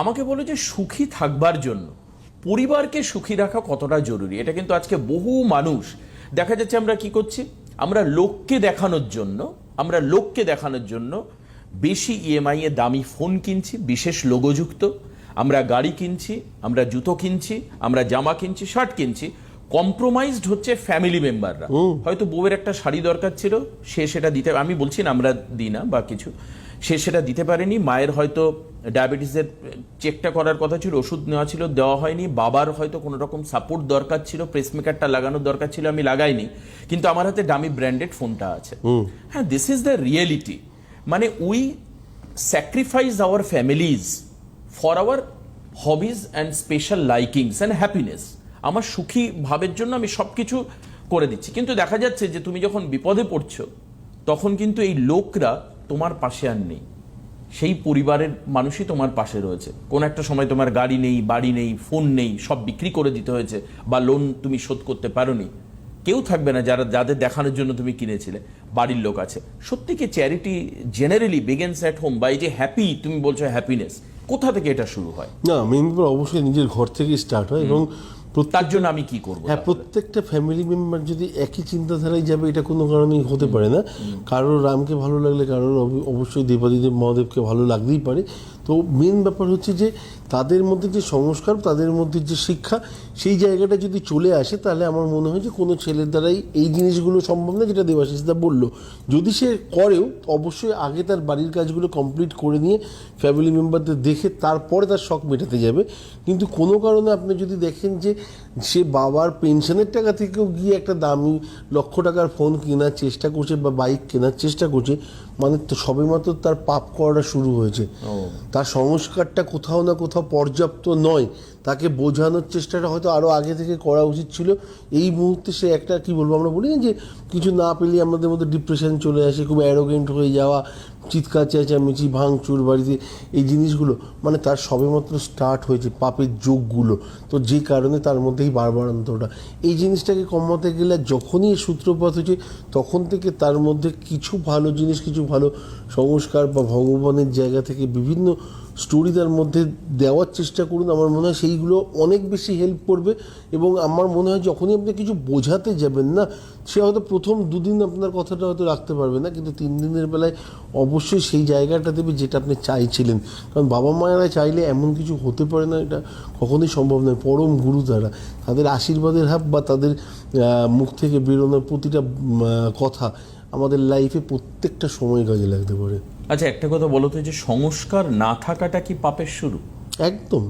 আমাকে বলো যে সুখী থাকবার জন্য। পরিবারকে সুখী রাখা কতটা জরুরি? এটা কিন্তু আজকে বহু মানুষ দেখা যাচ্ছে আমরা কি করছি? আমরা লোককে দেখানোর জন্য আমরা লোককে দেখানোর জন্য বেশি ইএমআই এ দামি ফোন কিনছি বিশেষ লোগোযুক্ত। আমরা গাড়ি কিনছি আমরা জুতো কিনছি আমরা জামা কিনছি শার্ট কিনছি। কম্প্রোমাইজড হচ্ছে ফ্যামিলি মেম্বাররা। হয়তো বউয়ের একটা শাড়ি দরকার ছিল সে সেটা দিতে আমি বলছি না আমরা দিই না বা কিছু। সে সেটা দিতে পারেনি। মায়ের হয়তো ডায়াবেটিসের চেকটা করার কথা ছিল ওষুধ নেওয়া ছিল দেওয়া হয়নি। বাবার হয়তো কোনো রকম সাপোর্ট দরকার ছিল প্রেসমেকারটা লাগানোর দরকার ছিল আমি লাগাইনি। কিন্তু আমার হাতে দামি ব্র্যান্ডেড ফোনটা আছে। হ্যাঁ দিস ইজ দ্য রিয়েলিটি মানে we sacrifice our families for our hobbies and special likings and happiness আমার সুখী ভাবের জন্য আমি সব কিছু করে দিচ্ছি। কিন্তু দেখা যাচ্ছে যে তুমি যখন বিপদে পড়ছো তখন কিন্তু এই লোকরা তোমার পাশে আর নেই। সেই পরিবারের মানুষই তোমার পাশে রয়েছে। কোন একটা সময় তোমার গাড়ি নেই বাড়ি নেই ফোন নেই সব বিক্রি করে দিতে হয়েছে বা লোন তুমি শোধ করতে পারোনি। কেউ থাকবে না যারা যাদের দেখানোর জন্য তুমি কিনেছিলে। বাড়ির লোক আছে। সত্যি কি charity generally begins at home বা এই যে হ্যাপি তুমি বলছো হ্যাপিনেস কোথা থেকে এটা শুরু হয়? না মেন অবশ্যই নিজের ঘর থেকেই স্টার্ট হয় এবং তার জন্য আমি কি করব হ্যাঁ প্রত্যেকটা ফ্যামিলি মেম্বার যদি একই চিন্তাধারায় যাবে এটা কোনো কারণেই হতে পারে না। কারোর রামকে ভালো লাগলে কারোর অব- অবশ্যই দেবাদিদেব মহাদেবকে ভালো লাগতেই পারে। তো মেন ব্যাপার হচ্ছে যে তাদের মধ্যে যে সংস্কার তাদের মধ্যে যে শিক্ষা সেই জায়গাটা যদি চলে আসে তাহলে আমার মনে হয় যে কোনো ছেলের দ্বারাই এই জিনিসগুলো সম্ভব না যেটা দেবাশিস দা বলল। যদি সে করেও অবশ্যই আগে তার বাড়ির কাজগুলো কমপ্লিট করে নিয়ে ফ্যামিলি মেম্বারদের দেখে তারপরে তার শখ মেটাতে যাবে। কিন্তু কোনো কারণে আপনি যদি দেখেন যে সে বাবার পেনশনের টাকা থেকেও গিয়ে একটা দামি লক্ষ টাকার ফোন কেনার চেষ্টা করছে বা বাইক কেনার চেষ্টা করছে মানে তো সবেমাত্র তার পাপ করাটা শুরু হয়েছে। তার সংস্কারটা কোথাও না কোথাও পর্যাপ্ত নয়। তাকে বোঝানোর চেষ্টাটা হয়তো আরও আগে থেকে করা উচিত ছিল। এই মুহূর্তে সে একটা কি বলব আমরা বলি না যে কিছু না পেলে আমাদের মধ্যে ডিপ্রেশন চলে আসে খুব অ্যারোগেন্ট হয়ে যাওয়া চিৎকার, চেঁচামেচি, ভাঙচুর, বাড়িতে এই জিনিসগুলো মানে তার সবেমাত্র স্টার্ট হয়েছে পাপের যোগগুলো। তো যে কারণে তার মধ্যেই বারবার বারবারান্তটা এই জিনিসটাকে কমাতে গেলে যখনই সূত্রপাত হয়েছে, তখন থেকে তার মধ্যে কিছু ভালো জিনিস, কিছু ভালো সংস্কার বা ভগবানের জায়গা থেকে বিভিন্ন স্টোরি তার মধ্যে দেওয়ার চেষ্টা করুন। আমার মনে হয় সেইগুলো অনেক বেশি হেল্প করবে এবং আমার মনে হয় যখনই আপনি কিছু বোঝাতে যাবেন না, সে হয়তো প্রথম দুদিন আপনার কথাটা হয়তো রাখতে পারবে না, কিন্তু তিন দিনের বেলায় অবশ্যই সেই জায়গাটা দেবে যেটা আপনি চাইছিলেন। কারণ বাবা মায়েরা চাইলে এমন কিছু হতে পারে না, এটা কখনোই সম্ভব নয়। পরম গুরু তারা। তাদের আশীর্বাদের হাব বা তাদের মুখ থেকে বেরোনোর প্রতিটা কথা আমাদের লাইফে প্রত্যেকটা সময় কাজে লাগতে পারে। আচ্ছা একটা কথা বলো তো যে সংস্কার না থাকাটা কি পাপের শুরু? একদম।